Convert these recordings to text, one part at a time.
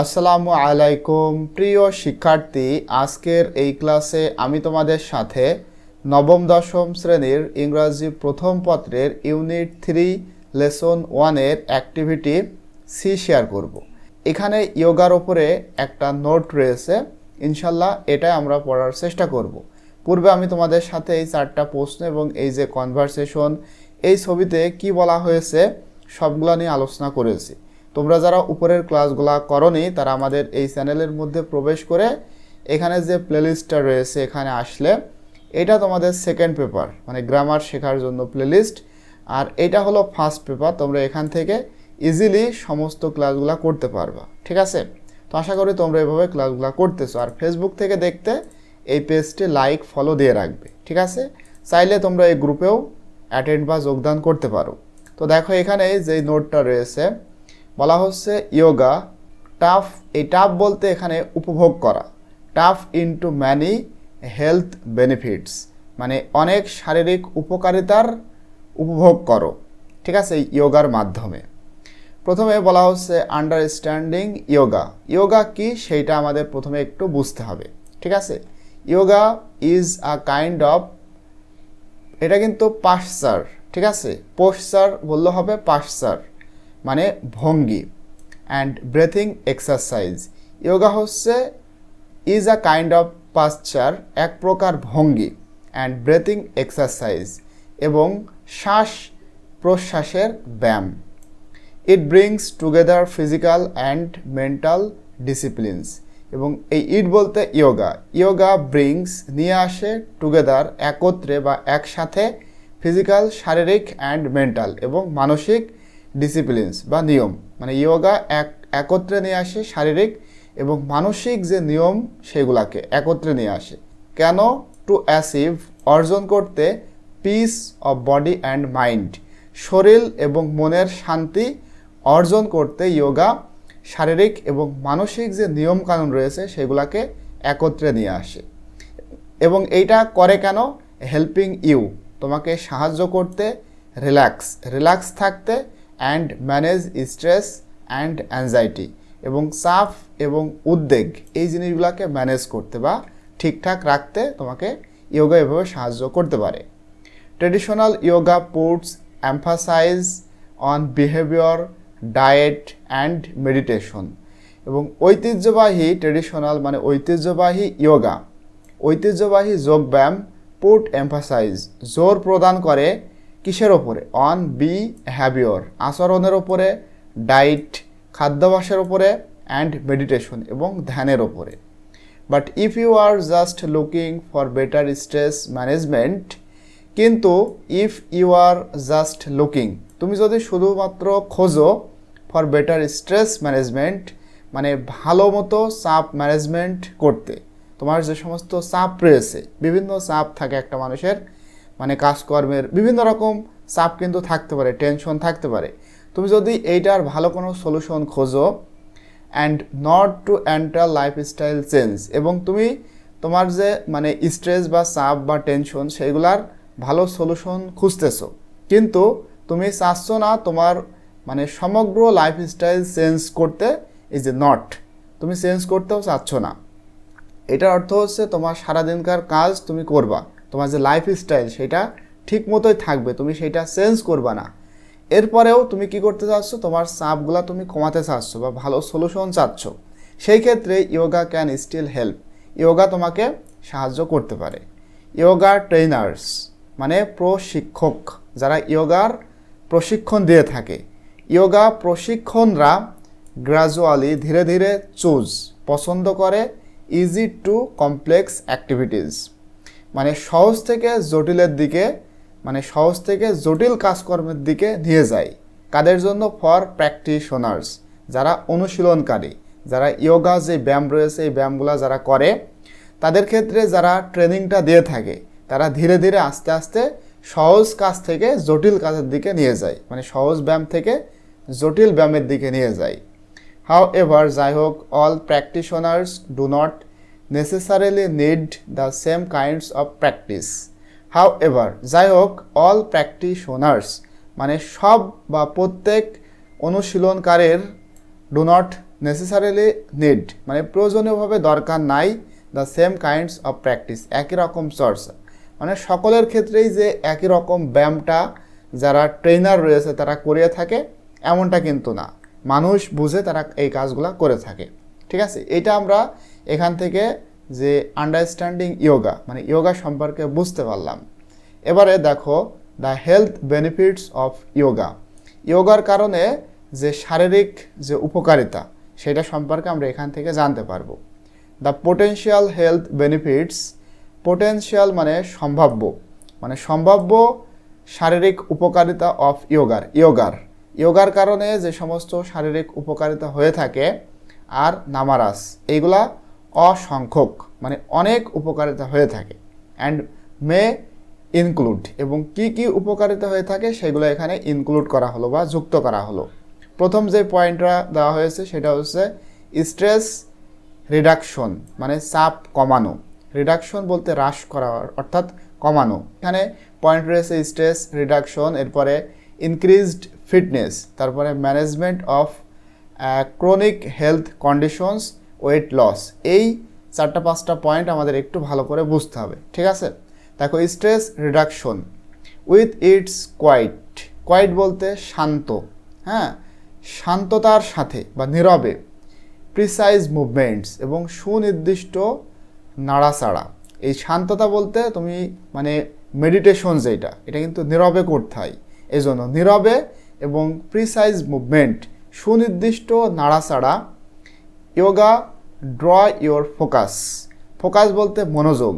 আসসালামু আলাইকুম, প্রিয় শিক্ষার্থী আজকের এই ক্লাসে আমি তোমাদের সাথে নবম, দশম শ্রেণির ইংরাজি প্রথম পত্রের ইউনিট থ্রি, লেসন ওয়ানের অ্যাক্টিভিটি সি শেয়ার করব। এখানে ইয়োগার ওপরে একটা নোট রয়েছে ইনশাল্লাহ এটা আমরা পড়ার চেষ্টা করব। পূর্বে আমি তোমাদের সাথে এই চারটা প্রশ্ন এবং এই যে কনভারসেশন এই ছবিতে কি বলা হয়েছে, সবগুলো নিয়ে আলোচনা করেছি তোমরা যারা উপরের ক্লাসগুলো করনি, তারা আমাদের এই চ্যানেলের মধ্যে প্রবেশ করে এখানে যে প্লেলিস্টটা রয়েছে এখানে আসলে, এটা তোমাদের সেকেন্ড পেপার মানে গ্রামার শেখার জন্য প্লেলিস্ট। আর এটা হলো ফার্স্ট পেপার তোমরা এখান থেকে ইজিলি সমস্ত ক্লাসগুলো করতে পারবা, ঠিক আছে? তো আশা করি তোমরা এভাবে ক্লাসগুলো করতেছো। আর ফেসবুক থেকে দেখতে এই পেজটি লাইক ফলো দিয়ে রাখবে, ঠিক আছে? চাইলে তোমরা এই গ্রুপেও অ্যাটেন্ড বা যোগদান করতে পারো। তো দেখো এখানে যে নোটটা রয়েছে বলা হচ্ছে ইয়োগা, টাফ, এই টাফ বলতে এখানে উপভোগ করা। Tough into many health benefits মানে অনেক শারীরিক উপকারিতার উপভোগ করো। ঠিক আছে, এই ইয়োগার মাধ্যমে। প্রথমে বলা হচ্ছে আন্ডারস্ট্যান্ডিং ইয়োগা। ইয়োগা কি? সেইটা আমাদের প্রথমে একটু বুঝতে হবে। ঠিক আছে? Yoga is a kind of এটা কিন্তু পাশ্চার। ঠিক আছে? পোশ্চার বললে হবে পাশ্চার। মানে ভঙ্গি অ্যান্ড ব্রেথিং এক্সারসাইজ ইয়োগা হচ্ছে is a kind of posture এক প্রকার ভঙ্গি অ্যান্ড ব্রেথিং এক্সারসাইজ এবং শ্বাস প্রশ্বাসের ব্যায়াম। It brings together physical and mental disciplines এবং এই ইট বলতে ইয়োগা ইয়োগা ব্রিংস নিয়ে আসে টুগেদার একত্রে বা একসাথে ফিজিক্যাল শারীরিক অ্যান্ড মেন্টাল এবং মানসিক ডিসিপ্লিনস বা নিয়ম। মানে ইয়োগা এক, একত্রে নিয়ে আসে শারীরিক এবং মানসিক যে নিয়ম সেগুলাকে একত্রে নিয়ে আসে। কেন? টু অ্যাসিভ অর্জন করতে peace of body and mind শরীর এবং মনের শান্তি অর্জন করতে ইয়োগা শারীরিক এবং মানসিক যে নিয়মকানুন রয়েছে সেগুলাকে একত্রে নিয়ে আসে। এবং এইটা করে কেন? হেল্পিং ইউ তোমাকে সাহায্য করতে রিল্যাক্স রিল্যাক্স থাকতে and manage stress and anxiety এবং চাপ এবং উদ্বেগ এই জিনিসগুলোকে ম্যানেজ করতে বা ঠিকঠাক রাখতে তোমাকে ইয়োগা এভাবে সাহায্য করতে পারে। Traditional yoga puts emphasize on behaviour diet and meditation এবং ঐতিহ্যবাহী ট্রেডিশনাল মানে ঐতিহ্যবাহী ইয়োগা ঐতিহ্যবাহী যোগব্যায়াম পুট এমফাসাইজ জোর প্রদান করে কিসের ওপরে? অন বি হ্যাবিওর আচরণের ওপরে ডায়েট খাদ্যাভ্যাসের ওপরে অ্যান্ড মেডিটেশন এবং ধ্যানের ওপরে। But if you are just looking for better stress management কিন্তু if you are just looking তুমি যদি শুধুমাত্র খোঁজো ফর বেটার স্ট্রেস ম্যানেজমেন্ট মানে ভালো মতো চাপ ম্যানেজমেন্ট করতে, তোমার যে সমস্ত চাপ রয়েছে, বিভিন্ন চাপ থাকে একটা মানুষের মানে কাজকর্মের বিভিন্ন রকম চাপ কিন্তু থাকতে পারে টেনশন থাকতে পারে। তুমি যদি এইটার ভালো কোনো সলিউশন খোঁজো and not to enter lifestyle change এবং তুমি তোমার যে মানে স্ট্রেস বা চাপ বা টেনশন সেইগুলার ভালো সলিউশন খুঁজতেছো, কিন্তু তুমি চাচ্ছ না তোমার মানে সমগ্র লাইফস্টাইল চেঞ্জ করতে ইজ এ নট তুমি চেঞ্জ করতেও চাচ্ছ না। এটার অর্থ হচ্ছে তোমার সারাদিনকার কাজ তুমি করবা। তোমার যে লাইফস্টাইল সেটা ঠিক মতোই থাকবে, তুমি সেটা চেঞ্জ করবা না। এরপরেও তুমি কি করতে চাচ্ছ? তোমার চাপগুলা তুমি কমাতে চাচ্ছ বা ভালো সলিউশন চাচ্ছ। সেই ক্ষেত্রে yoga can still help yoga তোমাকে সাহায্য করতে পারে। ইয়োগা ট্রেনার্স মানে প্রশিক্ষক, যারা ইয়োগার প্রশিক্ষণ দিয়ে থাকে। ইয়োগা প্রশিক্ষণরা গ্রাজুয়ালি ধীরে ধীরে চুজ পছন্দ করে ইজি টু কমপ্লেক্স অ্যাক্টিভিটিস মানে সহজ থেকে জটিলের দিকে মানে সহজ থেকে জটিল কাজকর্মের দিকে নিয়ে যায়। কাদের জন্য? ফর প্র্যাকটিশনার্স যারা অনুশীলনকারী, যারা ইয়োগা যে ব্যায়াম রয়েছে, এই ব্যায়ামগুলো যারা করে, তাদের ক্ষেত্রে যারা ট্রেনিংটা দিয়ে থাকে, তারা ধীরে ধীরে আস্তে আস্তে সহজ কাজ থেকে জটিল কাজের দিকে নিয়ে যায় মানে সহজ ব্যায়াম থেকে জটিল ব্যায়ামের দিকে নিয়ে যায়। হাউ এভার যাই হোক all practitioners do not necessarily need the same kinds of practice however যাই হোক অল প্র্যাকটিশনার্স মানে সব বা প্রত্যেক অনুশীলনকারের ডু নট নেসেসারিলি নিড মানে প্রয়োজনীয়ভাবে দরকার নাই the same kinds of practice একই রকম চর্চা মানে সকলের ক্ষেত্রেই যে একই রকম ব্যায়ামটা যারা ট্রেনার রয়েছে তারা করে থাকে, এমনটা কিন্তু না। মানুষ বুঝে তারা এই কাজগুলো করে থাকে। ঠিক আছে? এটা আমরা এখান থেকে যে আন্ডারস্ট্যান্ডিং ইয়োগা মানে ইয়োগা সম্পর্কে বুঝতে পারলাম। এবারে দেখো the health benefits of yoga ইয়োগার কারণে যে শারীরিক যে উপকারিতা, সেটা সম্পর্কে আমরা এখান থেকে জানতে পারব। The potential health benefits potential মানে সম্ভাব্য মানে সম্ভাব্য শারীরিক উপকারিতা অফ ইয়োগার ইয়োগার ইয়োগার কারণে যে সমস্ত শারীরিক উপকারিতা হয়ে থাকে, আর নামারাস, এইগুলা অসংখ্যক মানে অনেক উপকারিতা হয়ে থাকে। অ্যান্ড মে ইনক্লুড এবং কি কি উপকারিতা হয়ে থাকে সেগুলো এখানে ইনক্লুড করা হলো বা যুক্ত করা হলো। প্রথম যে পয়েন্টটা দেওয়া হয়েছে সেটা হচ্ছে স্ট্রেস রিডাকশন মানে চাপ কমানো। রিডাকশন বলতে হ্রাস করা, অর্থাৎ কমানো। এখানে পয়েন্ট রয়েছে স্ট্রেস রিডাকশন এরপরে ইনক্রিজড ফিটনেস তারপরে management of chronic health conditions weight loss এই চারটা পাঁচটা পয়েন্ট আমাদের একটু ভালো করে বুঝতে হবে, ঠিক আছে? দেখো stress reduction with its quiet quiet বলতে শান্ত হ্যাঁ? শান্ততার সাথে বা নীরবে। প্রিসাইজ মুভমেন্টস এবং সুনির্দিষ্ট নাড়াচাড়া। এই শান্ততা বলতে তুমি মানে মেডিটেশন যেটা, এটা কিন্তু নীরবে করতে হয়। এই জন্য নীরবে এবং প্রিসাইজ মুভমেন্ট সুনির্দিষ্ট নাড়াচাড়া yoga draw your focus focus বলতে মনোযোগ।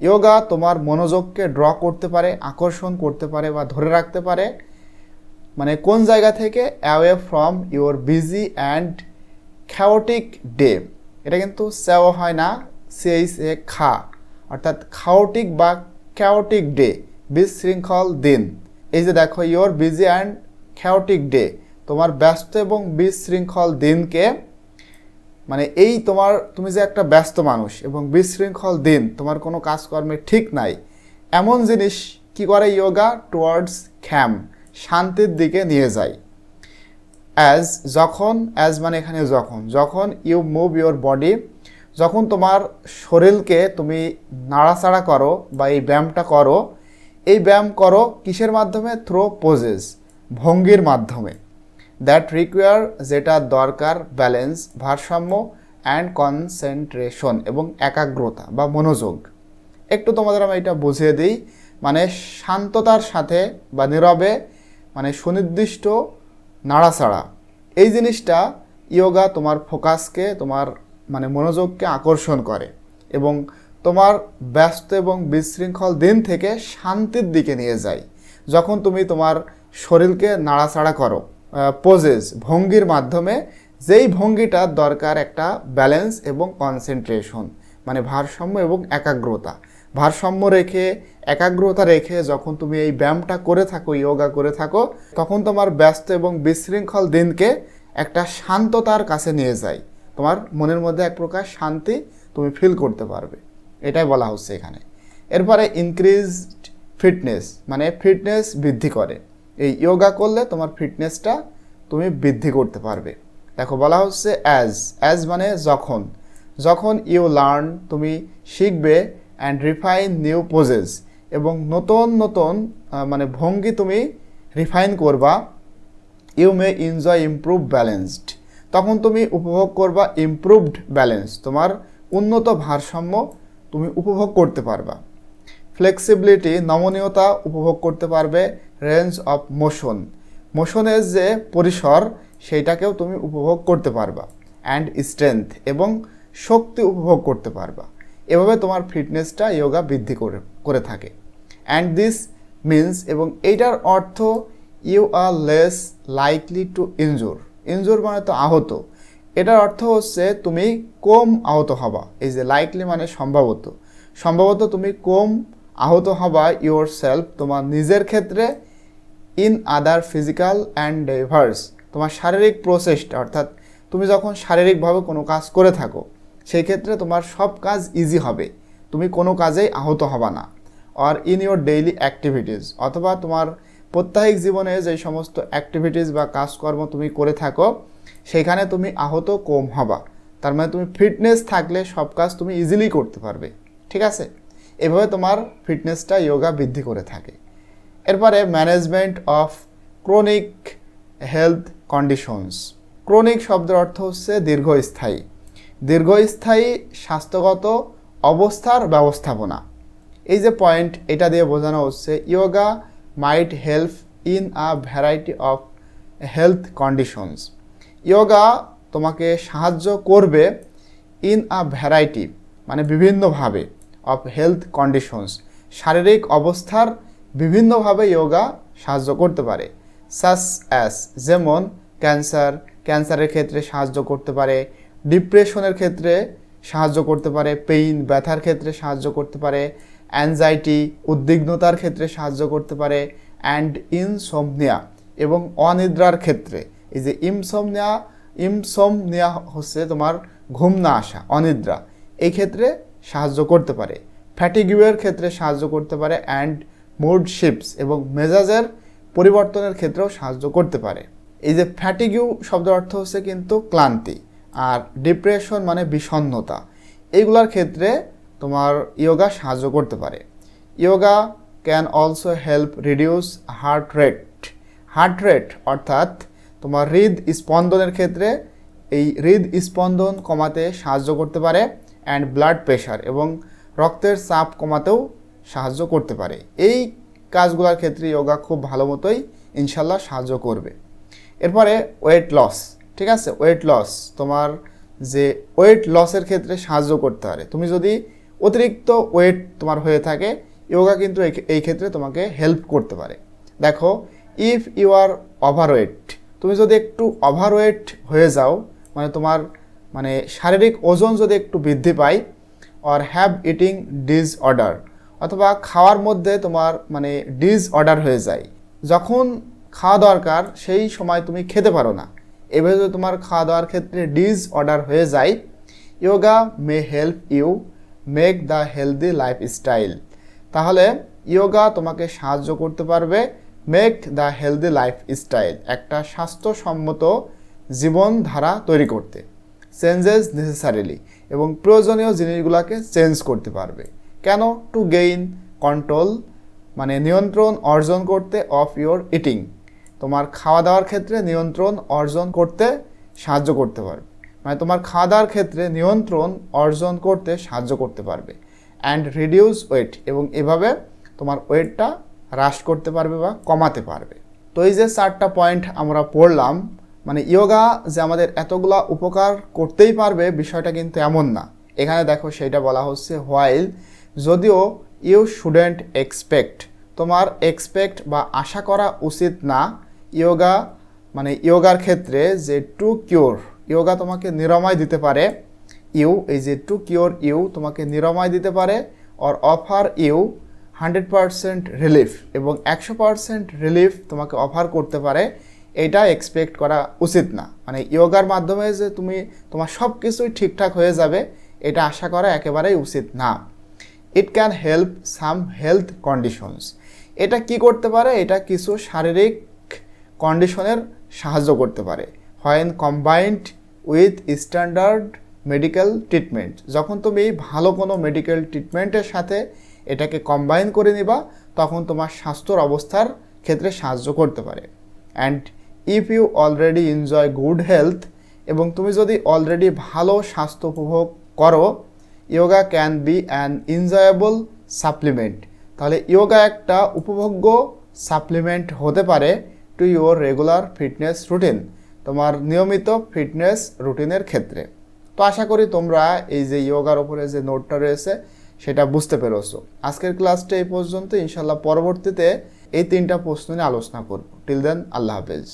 ইয়োগা তোমার মনোযোগকে ড্র করতে পারে, আকর্ষণ করতে পারে বা ধরে রাখতে পারে। মানে কোন জায়গা থেকে? Away from your busy and chaotic day এটা কিন্তু স্যাও হয় না সেইস এ খা। অর্থাৎ খাওটিক বা খ্যাওটিক ডে বিশৃঙ্খল দিন। এই যে দেখো your busy and chaotic day তোমার ব্যস্ত এবং বিশৃঙ্খল দিনকে মানে এই তোমার, তুমি যে একটা ব্যস্ত মানুষ এবং বিশৃঙ্খল দিন, তোমার কোনো কাজকর্মে ঠিক নাই, এমন জিনিস কি করে ইয়োগা টুয়ার্ডস খ্যাম শান্তির দিকে নিয়ে যায়? অ্যাজ যখন অ্যাজ মানে এখানে যখন যখন ইউ মুভ ইউর বডি যখন তোমার শরীরকে তুমি নাড়াচাড়া করো বা এই ব্যায়ামটা করো, এই ব্যায়াম করো কিসের মাধ্যমে? থ্রো পোজেস ভঙ্গির মাধ্যমে। দ্যাট রিকোয়ার যেটা দরকার ব্যালেন্স ভারসাম্য অ্যান্ড কনসেন্ট্রেশন এবং একাগ্রতা বা মনোযোগ। একটু তোমাদের আমি এটা বুঝিয়ে দিই মানে শান্ততার সাথে বা নীরবে মানে সুনির্দিষ্ট নাড়াচাড়া। এই জিনিসটা ইয়োগা তোমার ফোকাসকে তোমার মানে মনোযোগকে আকর্ষণ করে এবং তোমার ব্যস্ত এবং বিশৃঙ্খল দিন থেকে শান্তির দিকে নিয়ে যায়। যখন তুমি তোমার শরীরকে নাড়াচাড়া করো পোজেস ভঙ্গির মাধ্যমে যেই ভঙ্গিটার দরকার একটা ব্যালেন্স এবং কনসেন্ট্রেশন মানে ভারসাম্য এবং একাগ্রতা। ভারসাম্য রেখে, একাগ্রতা রেখে যখন তুমি এই ব্যায়ামটা করে থাকো যোগা করে থাকো, তখন তোমার ব্যস্ত এবং বিশৃঙ্খল দিনকে একটা শান্ততার কাছে নিয়ে যায় তোমার মনের মধ্যে এক প্রকার শান্তি তুমি ফিল করতে পারবে। এটাই বলা হচ্ছে এখানে। এরপরে ইনক্রিজড ফিটনেস মানে ফিটনেস বৃদ্ধি করে। এই ইয়োগা করলে তোমার ফিটনেসটা তুমি বৃদ্ধি করতে পারবে। দেখো, বলা হচ্ছে অ্যাজ অ্যাজ মানে যখন। যখন ইউ লার্ন তুমি শিখবে অ্যান্ড রিফাইন নিউ পোজেস এবং নতুন নতুন মানে ভঙ্গি তুমি রিফাইন করবা। You may enjoy improve balanced তখন তুমি উপভোগ করবা ইমপ্রুভড ব্যালেন্স তোমার উন্নত ভারসাম্য তুমি উপভোগ করতে পারবা। ফ্লেক্সিবিলিটি নমনীয়তা উপভোগ করতে পারবে। রেঞ্জ অফ মোশন মোশনের যে পরিসর, সেইটাকেও তুমি উপভোগ করতে পারবা অ্যান্ড স্ট্রেংথ এবং শক্তি উপভোগ করতে পারবা। এভাবে তোমার ফিটনেসটা যোগা বৃদ্ধি করে করে থাকে। অ্যান্ড দিস মিন্স এবং এইটার অর্থ you are less likely to injure injure মানে তো আহত। এটার অর্থ হচ্ছে, তুমি কম আহত হবা। এই যে লাইকলি মানে সম্ভবত। সম্ভবত তুমি কম আহত হবা ইউর সেলফ তোমার নিজের ক্ষেত্রে in other physical and diverse তোমার শারীরিক প্রসেসটা অর্থাৎ তুমি যখন শারীরিকভাবে কোনো কাজ করে থাকো, সেই ক্ষেত্রে তোমার সব কাজ ইজি হবে। তুমি কোনো কাজেই আহত হবা না। আর ইন ইউর ডেইলি অ্যাক্টিভিটিস অথবা তোমার প্রত্যাহিক জীবনে যে সমস্ত অ্যাক্টিভিটিস বা কাজকর্ম তুমি করে থাকো, সেখানে তুমি আহত কম হবা। তার মানে তুমি ফিটনেস থাকলে সব কাজ তুমি ইজিলি করতে পারবে। ঠিক আছে? এভাবে তোমার ফিটনেসটা যোগা বৃদ্ধি করে থাকে। এরপরে management of chronic health conditions chronic শব্দের অর্থ হচ্ছে দীর্ঘস্থায়ী। দীর্ঘস্থায়ী স্বাস্থ্যগত অবস্থার ব্যবস্থাপনা। এই যে পয়েন্ট এটা দিয়ে বোঝানো হচ্ছে yoga might help in a variety of health conditions yoga তোমাকে সাহায্য করবে ইন আ ভ্যারাইটি মানে বিভিন্নভাবে অফ হেলথ কন্ডিশনস শারীরিক অবস্থার বিভিন্নভাবে ইয়োগা সাহায্য করতে পারে। সাস অ্যাস যেমন ক্যান্সার ক্যান্সারের ক্ষেত্রে সাহায্য করতে পারে ডিপ্রেশনের ক্ষেত্রে সাহায্য করতে পারে পেইন ব্যথার ক্ষেত্রে সাহায্য করতে পারে অ্যাংজাইটি উদ্বিগ্নতার ক্ষেত্রে সাহায্য করতে পারে অ্যান্ড ইনসোমনিয়া এবং অনিদ্রার ক্ষেত্রে। এই যে ইমসোমনিয়া ইমসোমনিয়া হচ্ছে তোমার ঘুম না আসা, অনিদ্রা। এই ক্ষেত্রে সাহায্য করতে পারে। ফ্যাটিগিউয়ের ক্ষেত্রে সাহায্য করতে পারে অ্যান্ড মুড শিপস এবং মেজাজের পরিবর্তনের ক্ষেত্রেও সাহায্য করতে পারে। এই যে ফ্যাটিগিউ শব্দের অর্থ হচ্ছে কিন্তু ক্লান্তি আর ডিপ্রেশন মানে বিষণ্ণতা। এইগুলার ক্ষেত্রে তোমার ইয়োগা সাহায্য করতে পারে। Yoga can also help reduce heart rate heart rate অর্থাৎ তোমার হৃদ স্পন্দনের ক্ষেত্রে এই হৃদ স্পন্দন কমাতে সাহায্য করতে পারে অ্যান্ড ব্লাড প্রেশার এবং রক্তের চাপ কমাতেও সাহায্য করতে পারে। এই কাজগুলোর ক্ষেত্রে যোগা খুব ভালো মতোই ইনশাল্লাহ সাহায্য করবে। এরপরে ওয়েট লস ঠিক আছে? ওয়েট লস তোমার যে ওয়েট লসের ক্ষেত্রে সাহায্য করতে পারে। তুমি যদি অতিরিক্ত ওয়েট তোমার হয়ে থাকে যোগা কিন্তু এই- ক্ষেত্রে তোমাকে হেল্প করতে পারে। দেখো ইফ ইউ আর ওভারওয়েট তুমি যদি একটু ওভারওয়েট হয়ে যাও মানে তোমার মানে শারীরিক ওজন যদি একটু বৃদ্ধি পায় or have eating disorder অথবা খাওয়ার মধ্যে তোমার মানে ডিস অর্ডার হয়ে যায়। যখন খাওয়া দরকার, সেই সময় তুমি খেতে পারো না। এভাবে যদি তোমার খাওয়া দাওয়ার ক্ষেত্রে ডিস অর্ডার হয়ে যায় yoga may help you make the healthy lifestyle তাহলে ইয়োগা তোমাকে সাহায্য করতে পারবে make the healthy lifestyle একটা স্বাস্থ্যসম্মত জীবনধারা তৈরি করতে। চেঞ্জেস নেসেসারিলি এবং প্রয়োজনীয় জিনিসগুলোকে চেঞ্জ করতে পারবে। কেন টু গেইন কন্ট্রোল মানে নিয়ন্ত্রণ অর্জন করতে অফ ইয়োর ইটিং তোমার খাওয়া দাওয়ার ক্ষেত্রে নিয়ন্ত্রণ অর্জন করতে সাহায্য করতে পারবে। মানে তোমার খাওয়া দাওয়ার ক্ষেত্রে নিয়ন্ত্রণ অর্জন করতে সাহায্য করতে পারবে। অ্যান্ড রিডিউস ওয়েট এবং এভাবে তোমার ওয়েটটা হ্রাস করতে পারবে বা কমাতে পারবে। তো এই যে চারটা পয়েন্ট আমরা পড়লাম মানে ইয়োগা যে আমাদের এতগুলা উপকার করতেই পারবে, বিষয়টা কিন্তু এমন না। এখানে দেখো সেইটা বলা হচ্ছে হোয়াইল যদিও ইউ শুডেন্ট এক্সপেক্ট তোমার এক্সপেক্ট বা আশা করা উচিত না ইয়োগা মানে ইয়োগার ক্ষেত্রে যে টু কিওর ইয়োগা তোমাকে নিরাময় দিতে পারে ইউ এই যে টু কিওর ইউ তোমাকে নিরাময় দিতে পারে or offer you hundred percent relief এবং একশো পারসেন্ট রিলিফ তোমাকে অফার করতে পারে, এটা এক্সপেক্ট করা উচিত না। মানে ইয়োগার মাধ্যমে যে তুমি তোমার সব কিছুই ঠিকঠাক হয়ে যাবে, এটা আশা করা একেবারেই উচিত না। It can help some health conditions এটা কি করতে পারে? এটা কিছু শারীরিক কন্ডিশনের সাহায্য করতে পারে। When combined with standard medical treatment যখন তুমি ভালো কোনো মেডিকেল ট্রিটমেন্টের সাথে এটাকে কম্বাইন করে নিবা, তখন তোমার স্বাস্থ্যর অবস্থার ক্ষেত্রে সাহায্য করতে পারে। And if you already enjoy good health এবং তুমি যদি অলরেডি ভালো স্বাস্থ্য উপভোগ করো yoga can be an enjoyable supplement তাহলে ইয়োগা একটা উপভোগ্য সাপ্লিমেন্ট হতে পারে to your regular fitness routine তোমার নিয়মিত ফিটনেস রুটিনের ক্ষেত্রে। তো আশা করি তোমরা এই যে ইয়োগার উপরে যে নোটটা রয়েছে, সেটা বুঝতে পেরেছ। আজকের ক্লাসটা এই পর্যন্ত ইনশাল্লাহ পরবর্তীতে এই তিনটা প্রশ্ন নিয়ে আলোচনা করব। টিল দেন আল্লাহ হাফেজ।